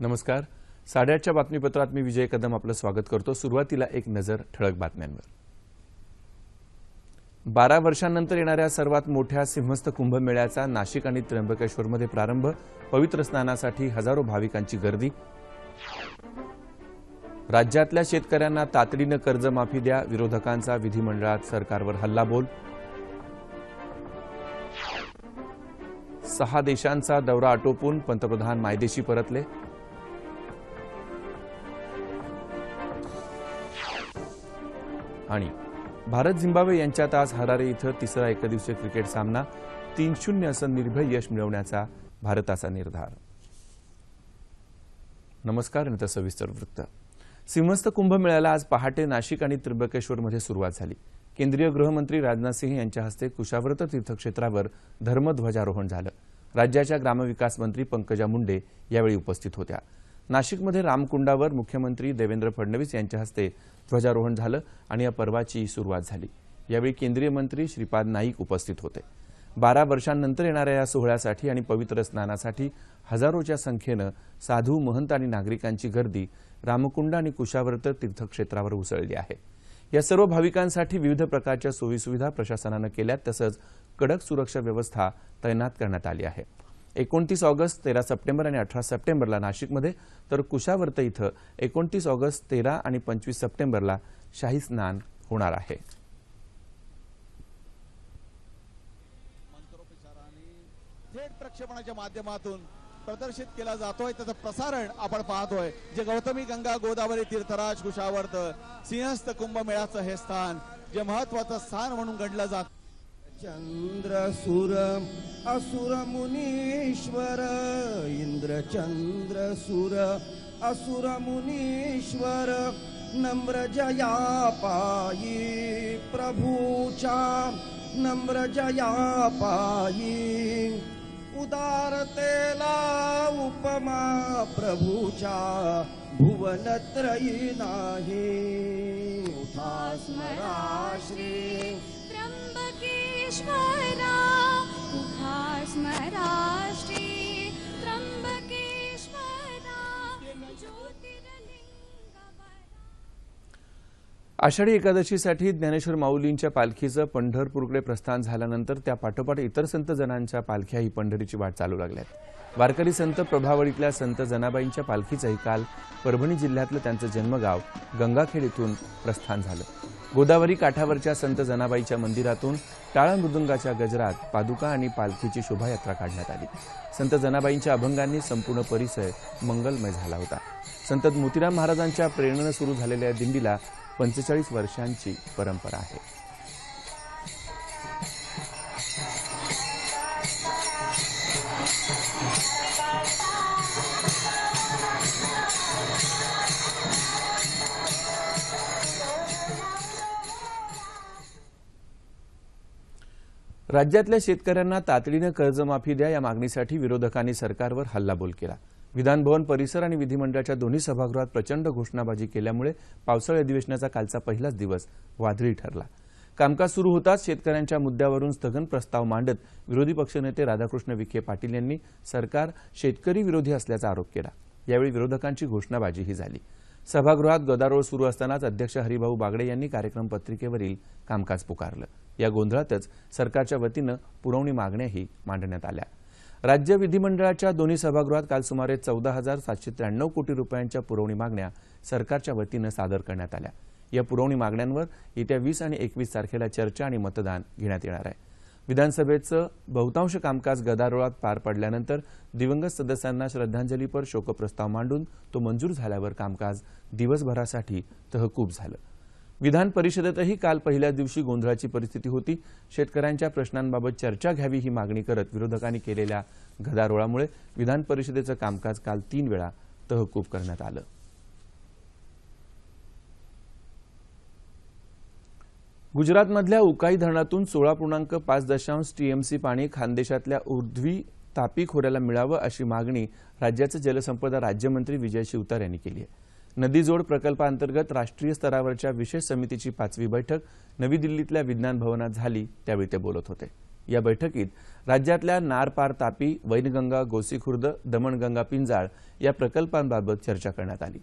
नमस्कार. साडेआठच्या बातमीपत्रात मी विजय कदम आपलं स्वागत करतो. सुरुवातीला एक नजर ठळक बातम्यांवर. बारा वर्षांनंतर येणाऱ्या सर्वात मोठ्या सिंहस्थ कुंभमेळ्याचा नाशिक आणि त्र्यंबकेश्वरमध्ये प्रारंभ पवित्र स्नानासाठी हजारो भाविकांची गर्दी. राज्यातल्या शेतकऱ्यांना तातडीनं कर्जमाफी द्या विरोधकांचा विधिमंडळात सरकारवर हल्लाबोल. सहा देशांचा दौरा आटोपून पंतप्रधान मायदेशी परतले. आणि भारत झिम्बाब्वे यांच्यात आज हरारे इथं तिसरा एकदिवसीय क्रिकेट सामना तीन शून्य असं निर्भय यश मिळवण्याचा भारताचा निर्धार. नमस्कार नंतर सविस्तर वृत्त. सिंहस्थ कुंभमेळ्याला आज पहाटे नाशिक आणि त्र्यंबकेश्वरमध्ये सुरुवात झाली. केंद्रीय गृहमंत्री राजनाथ सिंह यांच्या हस्ते कुशाव्रत तीर्थक्षेत्रावर धर्मध्वजारोहण झालं. राज्याच्या ग्रामविकास मंत्री पंकजा मुंडे यावेळी उपस्थित होत्या. नाशिकमध्ये रामकुंडावर मुख्यमंत्री देवेंद्र फडणवीस यांच्या हस्ते ध्वजारोहण झालं आणि या पर्वाची सुरुवात झाली. यावेळी केंद्रीय मंत्री श्रीपाद नाईक उपस्थित होते. बारा वर्षांनंतर येणाऱ्या या सोहळ्यासाठी आणि पवित्र स्नानासाठी हजारोच्या संख्येनं साधू महंत आणि नागरिकांची गर्दी रामकुंड आणि कुशावर्त तीर्थक्षेत्रावर उसळली आहे. या सर्व भाविकांसाठी विविध प्रकारच्या सोयीसुविधा प्रशासनानं केल्या तसंच कडक सुरक्षा व्यवस्था तैनात करण्यात आली आहे. एकोणतीस ऑगस्ट तेरा सप्टेंबर आणि अठरा सप्टेंबरला नाशिकमध्ये. तर कुशावर्त इथं एकोणतीस ऑगस्ट तेरा आणि पंचवीस सप्टेंबरला शाही स्नान होणार आहे. थेट प्रक्षेपणाच्या माध्यमातून प्रदर्शित केला जातोय. त्याचं प्रसारण आपण पाहतोय. जे गौतमी गंगा गोदावरी तीर्थराज कुशावर्त सिंहस्थ कुंभमेळाचं हे स्थान जे महत्वाचं स्थान म्हणून गणलं जात. चन्द्रसुर असुरमुनीश्वर इन्द्रचन्द्रसुर असुरमुनीश्वर नम्र जया पायी प्रभु चा उदारतेला उपमा प्रभु चा भुवनत्रयी नाहि। उपास्मरा श्री त्र्यंबकेश्वरा उभा त्र्यंबकेश्वरा आषाढी एकादशीसाठी ज्ञानेश्वर माऊलींच्या पालखीचं पंढरपूरकडे प्रस्थान झाल्यानंतर त्या पाठोपाठ इतर संत जनांच्या पालख्याही पंढरीची वाट चालू लागल्यात. वारकरी संत प्रभावळीतल्या संत जनाबाईंच्या पालखीचंही काल परभणी जिल्ह्यातलं त्यांचं जन्मगाव गंगाखेड इथून प्रस्थान झालं. गोदावरी काठावरच्या संत जनाबाईच्या मंदिरातून टाळा मृदुंगाच्या गजरात पादुका आणि पालखीची शोभायात्रा काढण्यात आली. संत जनाबाईंच्या अभंगांनी संपूर्ण परिसर मंगलमय झाला होता. संत मोतीराम महाराजांच्या प्रेरणेनं सुरू झालेल्या दिंडीला पंचेचाळीस वर्षांची परंपरा आहे. राज्यातल्या शेतकऱ्यांना तातडीनं कर्जमाफी द्या या मागणीसाठी विरोधकांनी सरकारवर हल्लाबोल केला. विधानभवन परिसर आणि विधिमंडळाच्या दोन्ही सभागृहात प्रचंड घोषणाबाजी केल्यामुळे पावसाळी अधिवेशनाचा कालचा पहिलाच दिवस वादळी ठरला. कामकाज सुरू होताच शेतकऱ्यांच्या मुद्द्यावरून स्थगन प्रस्ताव मांडत विरोधी पक्षनेते राधाकृष्ण विखे पाटील यांनी सरकार शेतकरी विरोधी असल्याचा आरोप केला. यावेळी विरोधकांची घोषणाबाजीही झाली. सभागृहात गदारोळ सुरू असतानाच अध्यक्ष हरिभाऊ बागडे यांनी कार्यक्रम पत्रिकेवरील कामकाज पुकारलं. या गोंधळातच सरकारच्या वतीनं पुरवणी मागण्याही मांडण्यात आल्या. राज्य विधिमंडळाच्या दोन्ही सभागृहात काल सुमारे चौदा हजार सातशे त्र्याण्णव कोटी रुपयांच्या पुरवणी मागण्या सरकारच्या वतीनं सादर करण्यात आल्या. या पुरवणी मागण्यांवर येत्या वीस आणि एकवीस तारखेला चर्चा आणि मतदान घेण्यात येणार आहे. विधानसभेचं बहुतांश कामकाज गदारोळात पार पडल्यानंतर दिवंगत सदस्यांना श्रद्धांजलीपर शोकप्रस्ताव मांडून तो मंजूर झाल्यावर कामकाज दिवसभरासाठी तहकूब झालं. विधान परिषदेतही काल पहिल्या दिवशी गोंधळाची परिस्थिती होती. शेतकऱ्यांच्या प्रश्नांबाबत चर्चा घ्यावी ही मागणी करत विरोधकांनी केलेल्या गदारोळामुळे विधान परिषदेचं कामकाज काल तीन वेळा तहकूब करण्यात आलं. गुजरातमधल्या उकाई धरणातून सोळा पूर्णांक पाच दशांश टीएमसी पाणी खानदेशातल्या उर्ध्वी तापी खोऱ्याला मिळावं अशी मागणी राज्याचे जलसंपदा राज्यमंत्री विजय शिवतार यांनी केली आहे. नदीजोड प्रकल्पांतर्गत राष्ट्रीय स्तरावरच्या विशेष समितीची पाचवी बैठक नवी दिल्लीतल्या विज्ञान भवनात झाली त्यावेळी ते बोलत होते. या बैठकीत राज्यातल्या नारपार तापी वैनगंगा गोसीखुर्द दमणगंगा पिंजाळ या प्रकल्पांबाबत चर्चा करण्यात आली.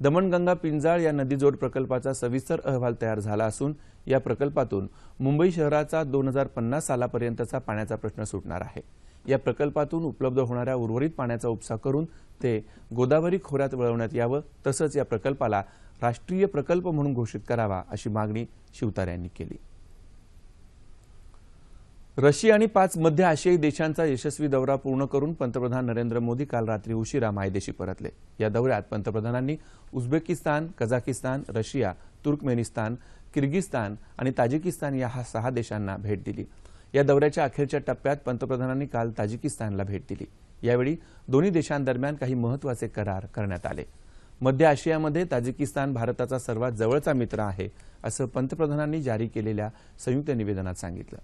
दमणगंगा पिंजाळ या नदीजोड प्रकल्पाचा सविस्तर अहवाल तयार झाला असून या प्रकल्पातून मुंबई शहराचा दोन हजार पन्नास सालापर्यंतचा पाण्याचा प्रश्न सुटणार आहे. या प्रकल्पातून उपलब्ध होणाऱ्या उर्वरित पाण्याचा उपसा करून ते गोदावरी खोऱ्यात वळवण्यात यावं तसंच या प्रकल्पाला राष्ट्रीय प्रकल्प म्हणून घोषित करावा अशी मागणी शिवतार यांनी केली. रशिया आणि पाच मध्य आशियाई देशांचा यशस्वी दौरा पूर्ण करून पंतप्रधान नरेंद्र मोदी काल रात्री उशिरा मायदेशी परतले. या दौऱ्यात पंतप्रधानांनी Uzbekistan Kazakhstan Russia Turkmenistan Kyrgyzstan आणि ताजिकिस्तान या हा सहा देशांना भेट दिली. या दौऱ्याच्या अखेरच्या टप्प्यात पंतप्रधानांनी काल ताजिकिस्तानला भेट दिली. यावेळी दोन्ही देशांदरम्यान काही महत्त्वाचे करार करण्यात आले. मध्य आशियामध्ये ताजिकिस्तान भारताचा सर्वात जवळचा मित्र आहे असं पंतप्रधानांनी जारी केलेल्या संयुक्त निवेदनात सांगितलं.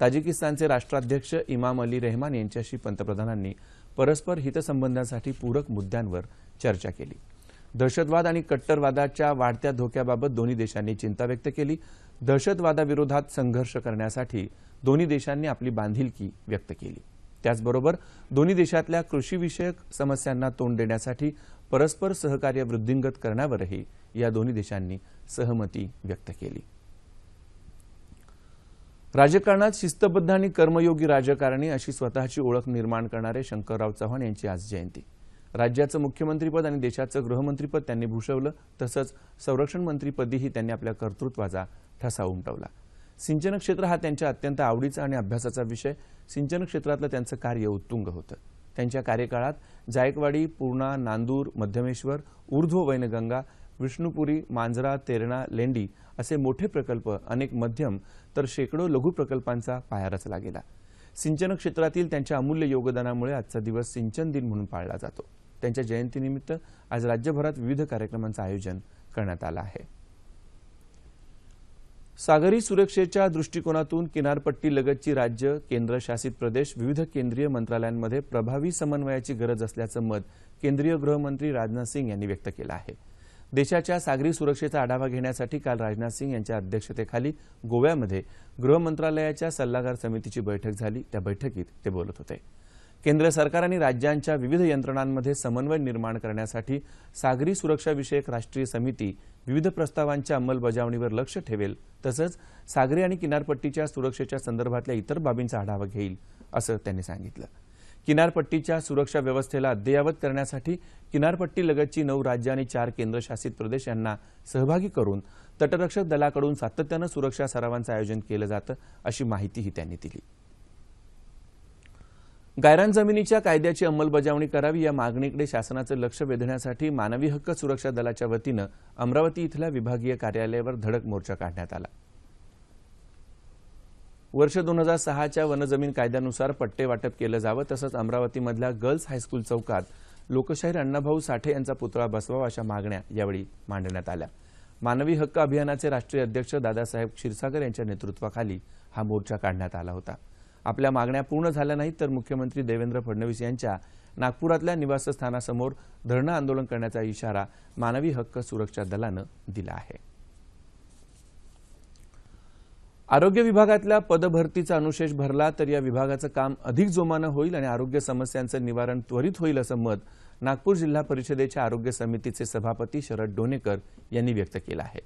ताजिकिस्तानचे राष्ट्राध्यक्ष इमाम अली रेहमान यांच्याशी पंतप्रधानांनी परस्पर हितसंबंधांसाठी पूरक मुद्द्यांवर चर्चा केली. दहशतवाद आणि कट्टरवादाच्या वाढत्या धोक्याबाबत दोन्ही देशांनी चिंता व्यक्त केली. दहशतवादाविरोधात संघर्ष करण्यासाठी दोन्ही देशांनी आपली बांधिलकी व्यक्त केली. त्याचबरोबर दोन्ही देशातल्या कृषीविषयक समस्यांना तोंड देण्यासाठी परस्पर सहकार्य वृद्धिंगत करण्यावरही या दोन्ही देशांनी सहमती व्यक्त केली. राजकारणात शिस्तबद्ध आणि कर्मयोगी राजकारणी अशी स्वतःची ओळख निर्माण करणारे शंकरराव चव्हाण यांची आज जयंती. राज्याचं मुख्यमंत्रीपद आणि देशाचं गृहमंत्रीपद त्यांनी भूषवलं. तसंच संरक्षण मंत्रीपदीही त्यांनी आपल्या कर्तृत्वाचा ठसा उमटवला. सिंचन क्षेत्र हा त्यांच्या अत्यंत आवडीचा आणि अभ्यासाचा विषय. सिंचन क्षेत्रातलं त्यांचं कार्य उत्तुंग होतं. त्यांच्या कार्यकाळात जायकवाडी पूर्णा नांदूर मध्यमेश्वर ऊर्ध्व वैनगंगा विष्णुपुरी मांजरा तेरणा लेंडी असे मोठे प्रकल्प अनेक मध्यम तर शेकडो लघु प्रकल्पांचा पाया रचला गेला. सिंचन क्षेत्रातील त्यांच्या अमूल्य योगदानामुळे आजचा दिवस सिंचन दिन म्हणून पाळला जातो. त्यांच्या जयंतीनिमित्त आज राज्यभरात विविध कार्यक्रमांचं आयोजन करण्यात आलं आहे. सागरी सुरक्षेच्या दृष्टिकोनातून किनारपट्टी लगतची राज्य केंद्रशासित प्रदेश विविध केंद्रीय मंत्रालयांमध्ये प्रभावी समन्वयाची गरज असल्याचं मत केंद्रीय गृहमंत्री राजनाथ सिंग यांनी व्यक्त केलं आहे. देशाच्या सागरी सुरक्षेचा आढावा घेण्यासाठी काल राजनाथ सिंग यांच्या अध्यक्षतेखाली गोव्यामध्ये गृह मंत्रालयाच्या सल्लागार समितीची बैठक झाली. त्या बैठकीत ते बोलत होते. केंद्र सरकार आणि राज्यांच्या विविध यंत्रणांमध्ये समन्वय निर्माण करण्यासाठी सागरी सुरक्षाविषयक राष्ट्रीय समिती विविध प्रस्तावांच्या अंमलबजावणीवर लक्ष ठेवेल तसंच सागरी आणि किनारपट्टीच्या सुरक्षेच्या संदर्भातल्या इतर बाबींचा आढावा घेईल असं त्यांनी सांगितलं. किनारपट्टीच्या सुरक्षा व्यवस्थेला अद्ययावत करण्यासाठी किनारपट्टीलगतची नऊ राज्य आणि चार केंद्रशासित प्रदेश यांना सहभागी करून तटरक्षक दलाकडून सातत्यानं सुरक्षा सरावांचं आयोजन केलं जातं अशी माहितीही त्यांनी दिली. गायरान जमिनीच्या कायद्याची अंमलबजावणी करावी या मागणीकडे शासनाचं लक्ष वेधण्यासाठी मानवी हक्क सुरक्षा दलाच्या वतीनं अमरावती इथल्या विभागीय कार्यालयावर धडक मोर्चा काढण्यात आला. वर्ष दोन हजार सहाच्या वनजमीन कायद्यानुसार पट्टे वाटप केलं जावं तसंच अमरावतीमधल्या गर्ल्स हायस्कूल चौकात लोकशाहीर अण्णाभाऊ साठे यांचा पुतळा बसवावा अशा मागण्या यावेळी मांडण्यात आल्या. मानवी हक्क अभियानाचे राष्ट्रीय अध्यक्ष दादासाहेब क्षीरसागर यांच्या नेतृत्वाखाली हा मोर्चा काढण्यात आला होता. आपल्या मागण्या पूर्ण झाल्या नाहीत तर मुख्यमंत्री देवेंद्र फडणवीस यांच्या नागपुरातल्या निवासस्थानासमोर धरणं आंदोलन करण्याचा इशारा मानवी हक्क सुरक्षा दलानं दिला आहे. आरोग्य विभागातल्या पदभरतीचा अनुशेष भरला तर या विभागाचं काम अधिक जोमानं होईल आणि आरोग्य समस्यांचं निवारण त्वरित होईल असं मत नागपूर जिल्हा परिषदेच्या आरोग्य समितीचे सभापती शरद डोणेकर यांनी व्यक्त केलं आहे.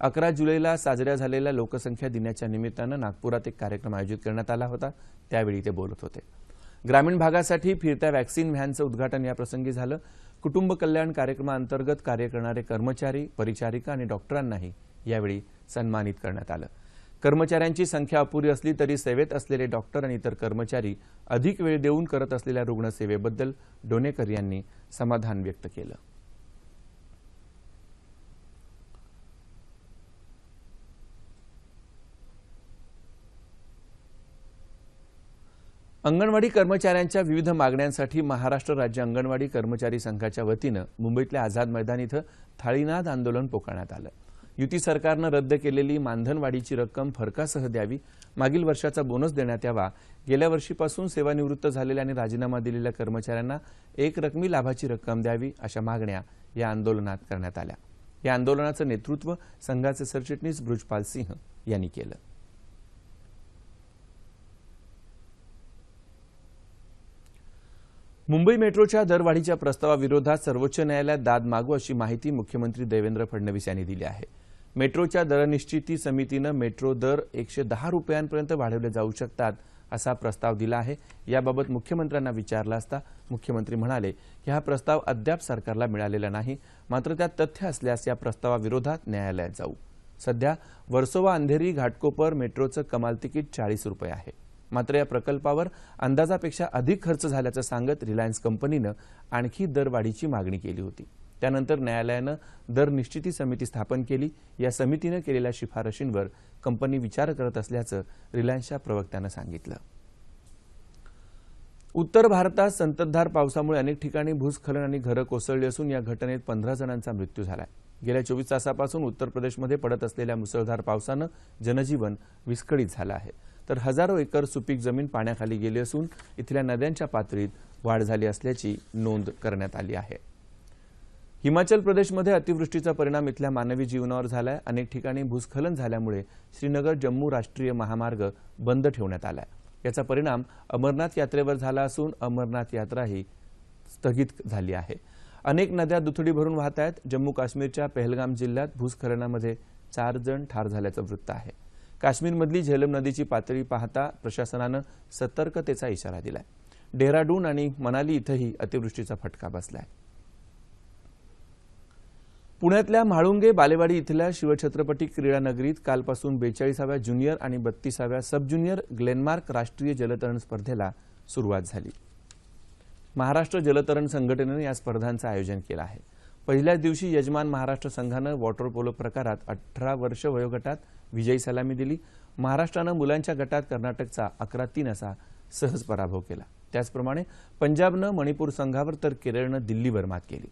अकरा जुलैला साजऱ्या झालेल्या लोकसंख्या दिनाच्या निमित्तानं नागपुरात एक कार्यक्रम आयोजित करण्यात आला होता. त्यावेळी ते बोलत होते. ग्रामीण भागासाठी फिरत्या व्हॅक्सिन व्हॅनचं उद्घाटन याप्रसंगी झालं. कुटुंब कल्याण कार्यक्रमाअंतर्गत कार्य करणारे कर्मचारी परिचारिका आणि डॉक्टरांनाही यावेळी सन्मानित करण्यात आलं. कर्मचाऱ्यांची संख्या अपुरी असली तरी सेवेत असलेले डॉक्टर आणि इतर कर्मचारी अधिक वेळ देऊन करत असलेल्या रुग्णसेवेबद्दल डोनेकर यांनी समाधान व्यक्त केलं. अंगणवाडी कर्मचाऱ्यांच्या विविध मागण्यांसाठी महाराष्ट्र राज्य अंगणवाडी कर्मचारी संघाच्या वतीनं मुंबईतल्या आझाद मैदान इथं थाळीनाद आंदोलन पुकारण्यात आलं. युती सरकारनं रद्द केलेली मानधनवाढीची रक्कम फरकासह द्यावी. मागील वर्षाचा बोनस देण्यात यावा. गेल्या वर्षीपासून सेवानिवृत्त झालेल्या आणि राजीनामा दिलेल्या कर्मचाऱ्यांना एक रकमी लाभाची रक्कम द्यावी अशा मागण्या या आंदोलनात करण्यात आल्या. या आंदोलनाचं नेतृत्व संघाचे सरचिटणीस बृजपाल सिंह यांनी केलं. मुंबई मेट्रोच्या दरवाढीच्या प्रस्तावाविरोधात सर्वोच्च न्यायालयात दाद मागू अशी माहिती मुख्यमंत्री देवेंद्र फडणवीस यांनी दिली आहे. मेट्रोच्या दरनिश्चिती समितीनं मेट्रो दर एकशे दहा रुपयांपर्यंत वाढवले जाऊ शकतात असा प्रस्ताव दिला आहे. याबाबत मुख्यमंत्र्यांना विचारला असता मुख्यमंत्री म्हणाले की हा प्रस्ताव अद्याप सरकारला मिळालेला नाही मात्र त्यात तथ्य असल्यास या प्रस्तावाविरोधात न्यायालयात जाऊ. सध्या वर्सोवा अंधेरी घाटकोपर मेट्रोचं कमाल तिकीट चाळीस रुपये आहे. मात्र या प्रकल्पावर अंदाजापेक्षा अधिक खर्च झाल्याचं सांगत रिलायन्स कंपनीनं आणखी दरवाढीची मागणी केली होती. त्यानंतर न्यायालयानं दर निश्चिती समिती स्थापन केली. या समितीनं केलेल्या शिफारशींवर कंपनी विचार करत असल्याचं रिलायन्सच्या प्रवक्त्यानं सांगितलं. उत्तर भारतात संततधार पावसामुळे अनेक ठिकाणी भूस्खलन आणि घरं कोसळली असून या घटनेत पंधरा जणांचा मृत्यू झालाय. गेल्या चोवीस तासापासून उत्तर प्रदेशमध्ये पडत असलेल्या मुसळधार पावसानं जनजीवन विस्कळीत झालं आहे. तर हजारो एकर सुपीक जमीन पाण्याखाली गेली असून इथल्या नद्यांच्या पातळीत वाढ झाली असल्याची नोंद करण्यात आली आहे. हिमाचल प्रदेशमध्ये अतिवृष्टीचा परिणाम इथल्या मानवी जीवनावर झालाय. अनेक ठिकाणी भूस्खलन झाल्यामुळे श्रीनगर जम्मू राष्ट्रीय महामार्ग बंद ठेवण्यात आलाय. याचा परिणाम अमरनाथ यात्रेवर झाला असून अमरनाथ यात्राही स्थगित झाली आहे. अनेक नद्या दुथडी भरून वाहत आहेत. जम्मू काश्मीरच्या पहलगाम जिल्ह्यात भूस्खलनामध्ये चार जण ठार झाल्याचं वृत्त आहे. काश्मीरमधली झेलम नदीची पातळी पाहता प्रशासनानं सतर्कतेचा इशारा दिलाय. डेहराडून आणि मनाली इथंही अतिवृष्टीचा फटका बसलाय. पुण्यातल्या म्हाळुंगे बालेवाडी इथल्या शिवछत्रपती क्रीडा नगरीत कालपासून बेचाळीसाव्या ज्युनियर आणि बत्तीसाव्या सब ज्युनियर ग्लेनमार्क राष्ट्रीय जलतरण स्पर्धेला सुरुवात झाली. महाराष्ट्र जलतरण संघटनेनं या स्पर्धांचं आयोजन केलं आहे. पहिल्याच दिवशी यजमान महाराष्ट्र संघानं वॉटर पोलो प्रकारात अठरा वर्ष वयोगटात विजयी सलामी दिली. महाराष्ट्रानं मुलांच्या गटात कर्नाटकचा अकरा तीन असा सहज पराभव केला. त्याचप्रमाणे पंजाबनं मणिपूर संघावर तर केरळनं दिल्लीवर मात केली.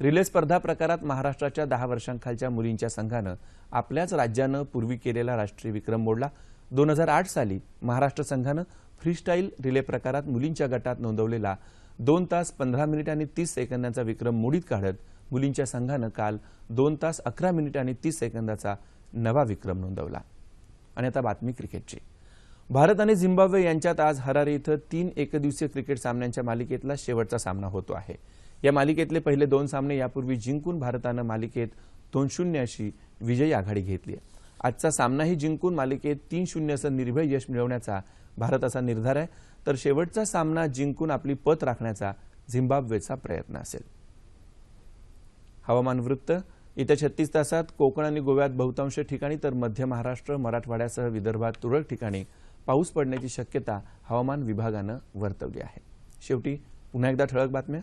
रिले स्पर्धा प्रकारात महाराष्ट्राच्या दहा वर्षांखालच्या मुलींच्या संघानं आपल्याच राज्यानं पूर्वी केलेला राष्ट्रीय विक्रम मोडला. दोन हजार आठ साली महाराष्ट्र संघानं फ्रीस्टाईल रिले प्रकारात मुलींच्या गटात नोंदवलेला दोन तास पंधरा मिनिट आणि तीस सेकंदांचा विक्रम मोडीत काढत मुलींच्या संघानं काल दोन तास अकरा मिनिट आणि तीस सेकंदाचा नवा विक्रम नोंदवला. आणि आता बातमी क्रिकेटची. भारत आणि झिम्बाब्वे यांच्यात आज हरारे इथं तीन एकदिवसीय क्रिकेट सामन्यांच्या मालिकेतला शेवटचा सामना होतो आहे. या मालिकेतले पहिले दोन सामने यापूर्वी जिंकून भारतानं मालिकेत दोन शून्य अशी विजयी आघाडी घेतली आहे. आजचा सामनाही जिंकून मालिकेत तीन शून्य असं निर्भय यश मिळवण्याचा भारताचा निर्धार आहे. तर शेवटचा सामना जिंकून आपली पत राखण्याचा झिम्बाब्वेचा प्रयत्न असेल. हवामान वृत्त. येत्या छत्तीस तासात कोकण आणि गोव्यात बहुतांश ठिकाणी तर मध्य महाराष्ट्र मराठवाड्यासह विदर्भात तुरळक ठिकाणी पाऊस पडण्याची शक्यता हवामान विभागानं वर्तवली आहे. शेवटी पुन्हा एकदा ठळक बातम्या.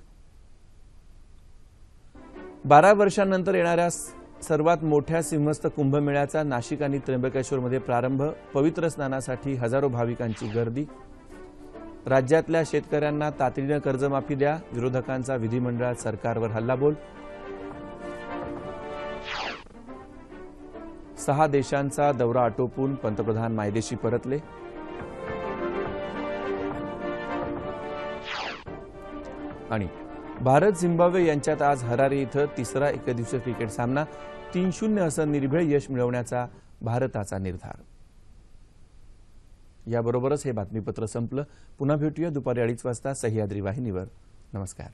बारा वर्षांनंतर येणाऱ्या सर्वात मोठ्या सिंहस्थ कुंभमेळ्याचा नाशिक आणि त्र्यंबकेश्वरमध्ये प्रारंभ पवित्र स्नानासाठी हजारो भाविकांची गर्दी. राज्यातल्या शेतकऱ्यांना तातडीनं कर्जमाफी द्या विरोधकांचा विधिमंडळात सरकारवर हल्लाबोल. सहा देशांचा दौरा आटोपून पंतप्रधान मायदेशी परतले. आणि भारत झिम्बाब्वे यांच्यात आज हरारे इथं तिसरा एकदिवसीय क्रिकेट सामना. तीन शून्य असं निर्भय यश मिळवण्याचा भारताचा निर्धार. याबरोबरच हे बातमीपत्र संपलं. पुन्हा भेटूया दुपारी अडीच वाजता सह्याद्री वाहिनीवर. नमस्कार.